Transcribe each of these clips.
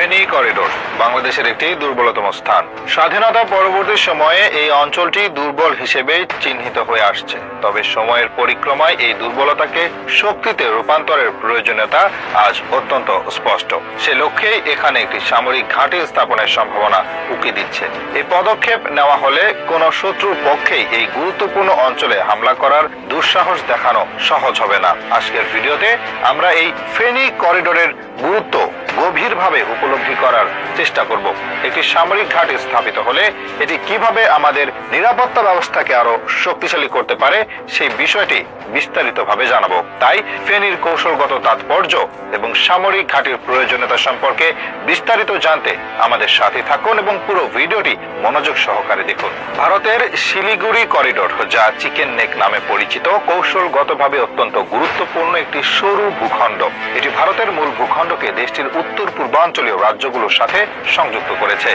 Feni corridor, বাংলাদেশের একটি দুর্বলতম স্থান। স্বাধীনতা পরবর্তী সময়ে এই অঞ্চলটি দুর্বল হিসেবে চিহ্নিত হয়ে আসছে। তবে সময়ের পরিক্রমায় এই দুর্বলতাকে শক্তিতে রূপান্তরের প্রয়োজনীয়তা আজ অত্যন্ত স্পষ্ট। সে লক্ষ্যেই এখানে একটি সামরিক ঘাঁটি স্থাপনের সম্ভাবনা উকি দিচ্ছে। এই পদক্ষেপ নেওয়া হলে কোনো শত্রুর পক্ষেই এই গুরুত্বপূর্ণ অঞ্চলে হামলা করার দুঃসাহস দেখানো সহজ হবে না। আজকের ভিডিওতে আমরা এই ফেনী করিডোরের গভীরভাবে উপলব্ধি করার চেষ্টা করব। একটি সামরিক ঘাঁটি স্থাপিত হলে এটি কীভাবে আমাদের নিরাপত্তা ব্যবস্থাকে আরও শক্তিশালী করতে পারে, সেই বিষয়টি বিস্তারিতভাবে জানাব। তাই ফেনীর কৌশলগত তাৎপর্য এবং সামরিক ঘাঁটির প্রয়োজনীয়তা সম্পর্কে বিস্তারিত জানতে আমাদের সাথে থাকুন এবং পুরো ভিডিওটি মনোযোগ সহকারে দেখুন। ভারতের শিলিগুড়ি করিডোর, যা চিকেন নেক নামে পরিচিত, কৌশলগতভাবে অত্যন্ত গুরুত্বপূর্ণ একটি সরু ভূখণ্ড। ভারতের মূল ভূখণ্ডকে দেশটির উত্তর পূর্বাঞ্চলীয় রাজ্যগুলোর সাথে সংযুক্ত করেছে।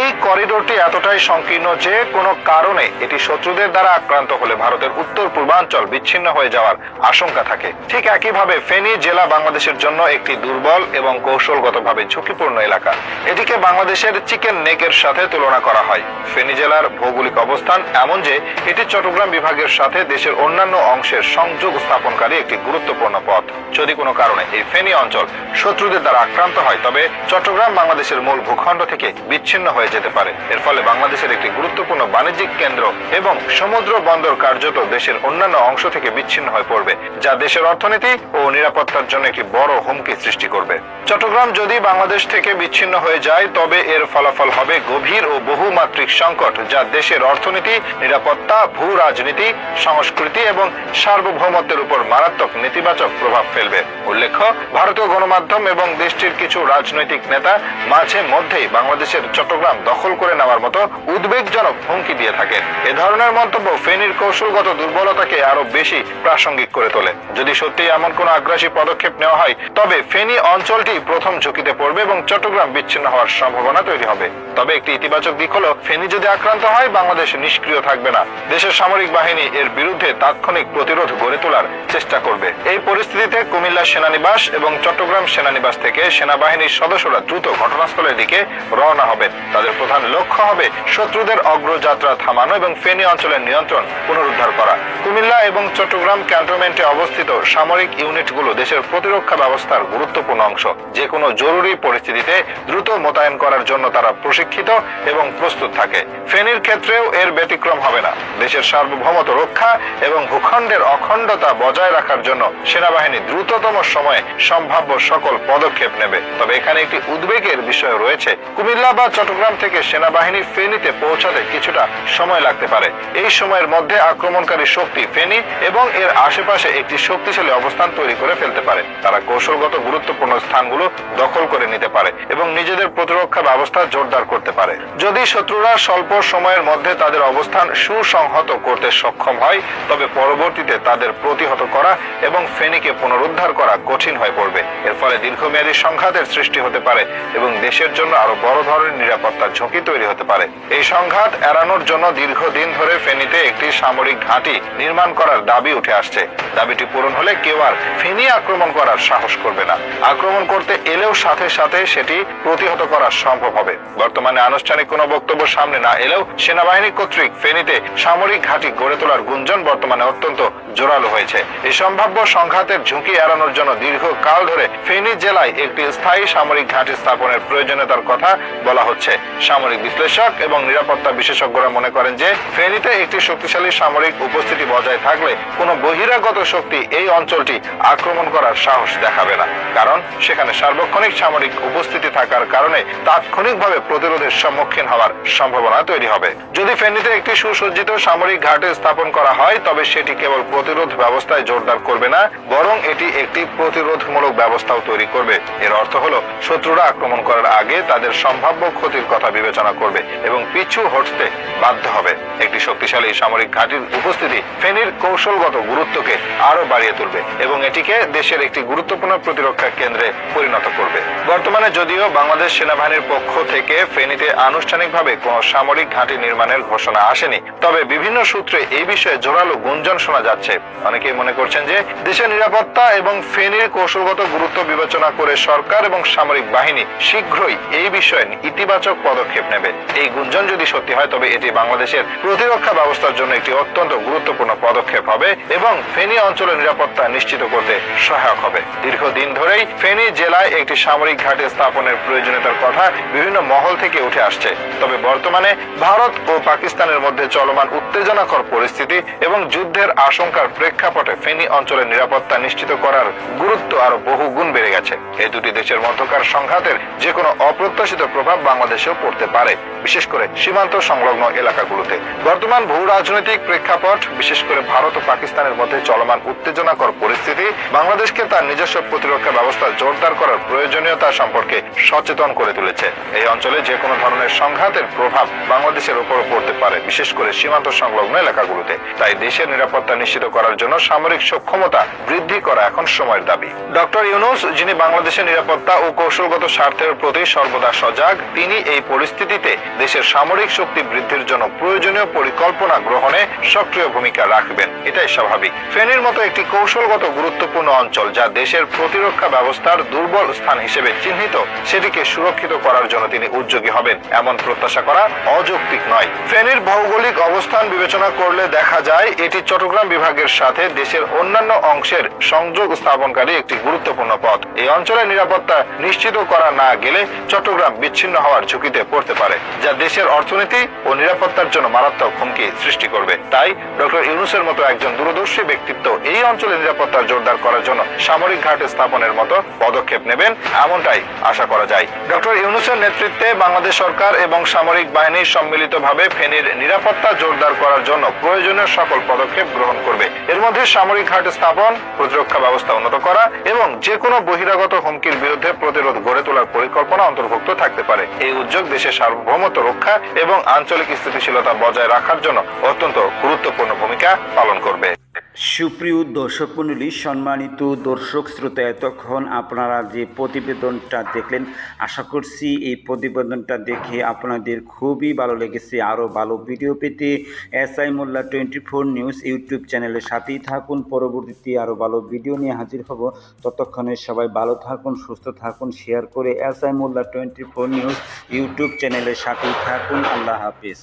এই করিডোরটি এতটাই সংকীর্ণ যে কোনো কারণে এটি শত্রুদের দ্বারা আক্রান্ত হলে ভারতের উত্তর পূর্বাঞ্চল বিচ্ছিন্ন হয়ে যাওয়ার আশঙ্কা থাকে। ঠিক একইভাবে ফেনী জেলা বাংলাদেশের জন্য একটি দুর্বল এবং কৌশলগতভাবে ঝুঁকিপূর্ণ এলাকা। এটিকে বাংলাদেশের চিকেন নেকের সাথে তুলনা করা হয়। ফেনী জেলার ভৌগোলিক অবস্থান এমন যে, এটি চট্টগ্রাম বিভাগের সাথে দেশের অন্যান্য অংশের সংযোগ স্থাপনকারী একটি গুরুত্বপূর্ণ পথ। যদি কোনো কারণে এই ফেনী অঞ্চল। শত্রুদের দ্বারা আক্রান্ত হয়, তবে চট্টগ্রাম বাংলাদেশের মূল ভূখণ্ড থেকে বিচ্ছিন্ন হয়ে যেতে পারে। এর ফলে বাংলাদেশের একটি গুরুত্বপূর্ণ বাণিজ্যিক কেন্দ্র এবং সমুদ্র বন্দর কার্যত দেশের অন্যান্য অংশ থেকে বিচ্ছিন্ন হয়ে পড়বে, যা দেশের অর্থনীতি ও নিরাপত্তার জন্য একটি বড় হুমকি সৃষ্টি করবে। চট্টগ্রাম যদি বাংলাদেশ থেকে বিচ্ছিন্ন হয়ে যায়, তবে এর ফলাফল হবে গভীর ও বহুমাত্রিক সংকট, যা দেশের অর্থনীতি, নিরাপত্তা, ভূ রাজনীতি, সংস্কৃতি এবং সার্বভৌমত্বের উপর মারাত্মক নেতিবাচক প্রভাব ফেলবে। উল্লেখ্য ভারতীয় গণমাধ্যম এবং দেশটির কিছু রাজনৈতিক নেতা মাঝে মধ্যেই বাংলাদেশের চট্টগ্রাম দখল করে নেওয়ার মতো উদ্বেগজনক হুমকি দিয়ে থাকেন। এ ধরনের মন্তব্য ফেনীর কৌশলগত দুর্বলতাকে আরও বেশি প্রাসঙ্গিক করে তোলে। যদি সত্যি এমন কোনো আগ্রাসী পদক্ষেপ নেওয়া হয়, তবে ফেনী অঞ্চলটি প্রথম ঝুঁকিতে পড়বে এবং চট্টগ্রাম বিচ্ছিন্ন হওয়ার সম্ভাবনা তৈরি হবে। তবে একটি ইতিবাচক দিক হলো, ফেনী যদি আক্রান্ত হয়, বাংলাদেশ নিষ্ক্রিয় থাকবে না। দেশের সামরিক বাহিনী এর বিরুদ্ধে তাৎক্ষণিক প্রতিরোধ গড়ে তোলার চেষ্টা করবে। এই পরিস্থিতিতে কুমিল্লা সেনানিবাস এবং চট্টগ্রাম সেনানিবাস থেকে সেনাবাহিনীর সদস্যরা দ্রুত ঘটনাস্থলের দিকে রওনা হবেন তাদের প্রধান লক্ষ্য হবে শত্রুদের অগ্রযাত্রা থামানো এবং ফেনী অঞ্চলের নিয়ন্ত্রণ পুনরুদ্ধার করা। কুমিল্লা এবং চট্টগ্রাম ক্যান্টনমেন্টে অবস্থিত সামরিক ইউনিটগুলো দেশের প্রতিরক্ষা ব্যবস্থার গুরুত্বপূর্ণ অংশ। যে কোনো জরুরি পরিস্থিতিতে দ্রুত মোতায়েন করার জন্য তারা প্রশিক্ষিত এবং প্রস্তুত থাকে। ফেনীর ক্ষেত্রেও এর ব্যতিক্রম হবে না। দেশের সার্বভৌমত্ব রক্ষা এবং ভূখণ্ডের অখণ্ডতা বজায় রাখার জন্য সেনাবাহিনী দ্রুততম সময়ে সম্ভাব্য সকল পদক্ষেপ নেবে। তবে এখানে একটি উদ্বেগের বিষয় রয়েছে। কুমিল্লা বা চট্টগ্রাম থেকে সেনাবাহিনী ফেনীতে পৌঁছাতে কিছুটা সময় লাগতে পারে। এই সময়ের মধ্যে আক্রমণকারী শক্তি ফেনী এবং এর আশেপাশে একটি শক্তিশালী অবস্থান তৈরি করে ফেলতে পারে। তারা কৌশলগত গুরুত্বপূর্ণ স্থানগুলো দখল করে নিতে পারে এবং নিজেদের প্রতিরক্ষা ব্যবস্থা জোরদার করতে পারে। যদি শত্রুরা স্বল্প সময়ের মধ্যে তাদের অবস্থান সুসংহত করতে সক্ষম হয়, তবে পরবর্তীতে তাদের প্রতিহত করা এবং ফেনীকে পুনরুদ্ধার করা কঠিন হয়ে পড়বে এর ফলে দীর্ঘমেয়াদী সংঘাতের সৃষ্টি হতে পারে এবং দেশের জন্য আরও বড় ধরনের নিরাপত্তার ঝুঁকি তৈরি হতে পারে। এই সংঘাত এড়ানোর জন্য দীর্ঘদিন ধরে ফেনীতে একটি সামরিক ঘাঁটি নির্মাণ করার দাবি উঠে আসছে। দাবিটি পূরণ হলে কেউ আর ফেনী আক্রমণ করার সাহস করবে না। আক্রমণ করতে এলেও সাথে সাথে সেটি প্রতিহত করা সম্ভব হবে। বর্তমানে আনুষ্ঠানিক কোনো বক্তব্য সামনে না এলেও সেনাবাহিনী কর্তৃক ফেনীতে সামরিক ঘাঁটি গড়ে তোলার গুঞ্জন বর্তমানে অত্যন্ত জোরালো হয়েছে। এই সম্ভাব্য সংঘাতের ঝুঁকি এড়ানোর জন্য দীর্ঘকাল ধরে ফেনী জেলায় একটি স্থায়ী সামরিক ঘাঁটি স্থাপনের প্রয়োজনীয়তার কথা বলা হচ্ছে। সামরিক বিশ্লেষক এবং নিরাপত্তা বিশেষজ্ঞরা মনে করেন যে, ফেনীতে একটি শক্তিশালী সামরিক উপস্থিতি বজায় থাকলে কোনো বহিরাগত শক্তি এই অঞ্চলটি আক্রমণ করার সাহস দেখাবে না। কারণ, সেখানে সার্বক্ষণিক সামরিক উপস্থিতি থাকার কারণে তাৎক্ষণিকভাবে প্রতিরোধের সম্মুখীন হওয়ার সম্ভাবনা তৈরি হবে। যদি ফেনীতে একটি সুসজ্জিত সামরিক ঘাটে স্থাপন করা হয়, তবে সেটি কেবল প্রতিরোধ ব্যবস্থায় জোরদার করবে না, বরং এটি একটি প্রতিরোধমূলক ব্যবস্থাও তৈরি করবে। এর অর্থ হলো, শত্রুরা আক্রমণ করার আগে তাদের সম্ভাব্য ক্ষতির কথা বিবেচনা করবে এবং পিছু হটতে বাধ্য হবে। একটি শক্তিশালী সামরিক ঘাঁটির উপস্থিতি ফেনীর কৌশলগত গুরুত্বকে আরও বাড়িয়ে তুলবে এবং এটিকে দেশের একটি গুরুত্বপূর্ণ প্রতিরক্ষা কেন্দ্রে পরিণত করবে। বর্তমানে যদিও বাংলাদেশ সেনাবাহিনীর পক্ষ থেকে ফেনীতে আনুষ্ঠানিকভাবে কোনো সামরিক ঘাঁটি নির্মাণের ঘোষণা আসেনি। তবে বিভিন্ন সূত্রে এই বিষয়ে জোরালো গুঞ্জন শোনা যাচ্ছে। অনেকেই মনে করছেন যে দেশের নিরাপত্তা এবং ফেনীর কৌশলগত গুরুত্ব বিবেচনা করে সরকার এবং সামরিক বাহিনী শীঘ্রই এই বিষয়ে ইতিবাচক পদক্ষেপ নেবে। এই গুঞ্জন যদি সত্যি হয়, তবে এটি বাংলাদেশের প্রতিরক্ষা ব্যবস্থার জন্য একটি অত্যন্ত গুরুত্বপূর্ণ পদক্ষেপ হবে এবং ফেনী অঞ্চলের নিরাপত্তা নিশ্চিত করতে সহায়ক হবে। দীর্ঘদিন ধরেই ফেনী জেলায় একটি সামরিক ঘাঁটি স্থাপনের প্রয়োজনীয়তার কথা বিভিন্ন মহল থেকে উঠে আসছে। তবে বর্তমানে ভারত ও পাকিস্তানের মধ্যে চলমান উত্তেজনাকর পরিস্থিতি এবং যুদ্ধের আশঙ্কার প্রেক্ষাপটে ফেনী অঞ্চলের নিরাপত্তা নিশ্চিত করার গুরুত্ব আরও বহু গুণ বেড়ে গেছে। এই দুটি দেশের মধ্যকার সংঘাতের যে কোনো অপ্রত্যাশিত প্রভাব বাংলাদেশেও পড়তে পারে, বিশেষ করে সীমান্ত সংলগ্ন এলাকাগুলোতে। বর্তমান ভূ রাজনৈতিক প্রেক্ষাপট, বিশেষ করে ভারত ও পাকিস্তানের মধ্যে চলমান উত্তেজনাকর পরিস্থিতি, বাংলাদেশকে তার নিজস্ব প্রতিরক্ষা ব্যবস্থা জোরদার করার প্রয়োজনীয়তা সম্পর্কে সচেতন করে তুলেছে। এই অঞ্চলে যে কোনো ধরনের সংঘাতের প্রভাব বাংলাদেশের উপর পড়তে পারে, বিশেষ করে সীমান্ত সংলগ্ন এলাকাগুলোতে। তাই দেশের নিরাপত্তা নিশ্চিত করার জন্য সামরিক সক্ষমতা বৃদ্ধি করা এখন সময়ের দাবি। ডক্টর ইউনুস, যিনি বাংলাদেশের নিরাপত্তা ও কৌশলগত স্বার্থের প্রতি সর্বদা সজাগ, তিনি এই পরিস্থিতিতে দেশের সামরিক শক্তি বৃদ্ধির জন্য প্রয়োজনীয় পরিকল্পনা গ্রহণে সক্রিয় ভূমিকা রাখবেন। এটাই স্বাভাবিক। ফেনীর মতো একটি কৌশলগত গুরুত্বপূর্ণ অঞ্চল যা দেশের প্রতিরক্ষা ব্যবস্থার দুর্বল স্থান হিসেবে চিহ্নিত, সেটিকে সুরক্ষিত করার জন্য তিনি উদ্যোগী হবেন। এমন প্রত্যাশা করা অযৌক্তিক নয়। ফেনীর ভৌগোলিক অবস্থান বিবেচনা করলে দেখা যায়, এটি চট্টগ্রাম বিভাগের সাথে দেশের অন্যান্য অংশের সংযোগ স্থাপনকারী একটি গুরুত্বপূর্ণ পথ। এই অঞ্চলের নিরাপত্তা নিশ্চিত করা না গেলে চট্টগ্রাম বিচ্ছিন্ন হওয়ার ঝুঁকিতে পড়তে পারে, যা দেশের অর্থনীতি ও নিরাপত্তার জন্য মারাত্মক হুমকি সৃষ্টি করবে। তাই ডক্টর ইউনুসের মতো একজন দূরদর্শী ব্যক্তিত্ব এই অঞ্চলের নিরাপত্তা জোরদার করার জন্য সামরিক ঘাট স্থাপনের মতো পদক্ষেপ নেবেন এমনটাই আশা করা যায়। ডক্টর ইউনুসের নেতৃত্বে বাংলাদেশ সরকার এবং সামরিক বাহিনী সম্মিলিতভাবে ফেনীর নিরাপত্তা জোরদার করার জন্য প্রয়োজনীয় সকল পদক্ষেপ গ্রহণ করবে। এর মধ্যে সামরিক ঘাট স্থাপন, প্রতিরক্ষা ব্যবস্থা উন্নত করা এবং যে কোনো বহিরাগত হুমকির বিরুদ্ধে প্রতিরোধ গড়ে তোলার পরিকল্পনা অন্তর্ভুক্ত থাকতে পারে। এই উদ্যোগ দেশের সার্বভৌমত্ব রক্ষা এবং আঞ্চলিক স্থিতিশীলতা বজায় রাখার জন্য অত্যন্ত গুরুত্বপূর্ণ ভূমিকা পালন করবে। সুপ্রিয় দর্শক মণ্ডলী, সম্মানিত দর্শক শ্রোতা, এতক্ষণ আপনারা যে প্রতিবেদনটা দেখলেন, আশা করছি এই প্রতিবেদনটা দেখে আপনাদের খুবই ভালো লেগেছে। আরও ভালো ভিডিও পেতে S I Molla twenty four news YouTube চ্যানেলের সাথেই থাকুন। পরবর্তীতে আরও ভালো ভিডিও নিয়ে হাজির হব। ততক্ষণে সবাই ভালো থাকুন, সুস্থ থাকুন, শেয়ার করে S I Molla twenty four news YouTube চ্যানেলের সাথেই থাকুন। আল্লাহ হাফিজ।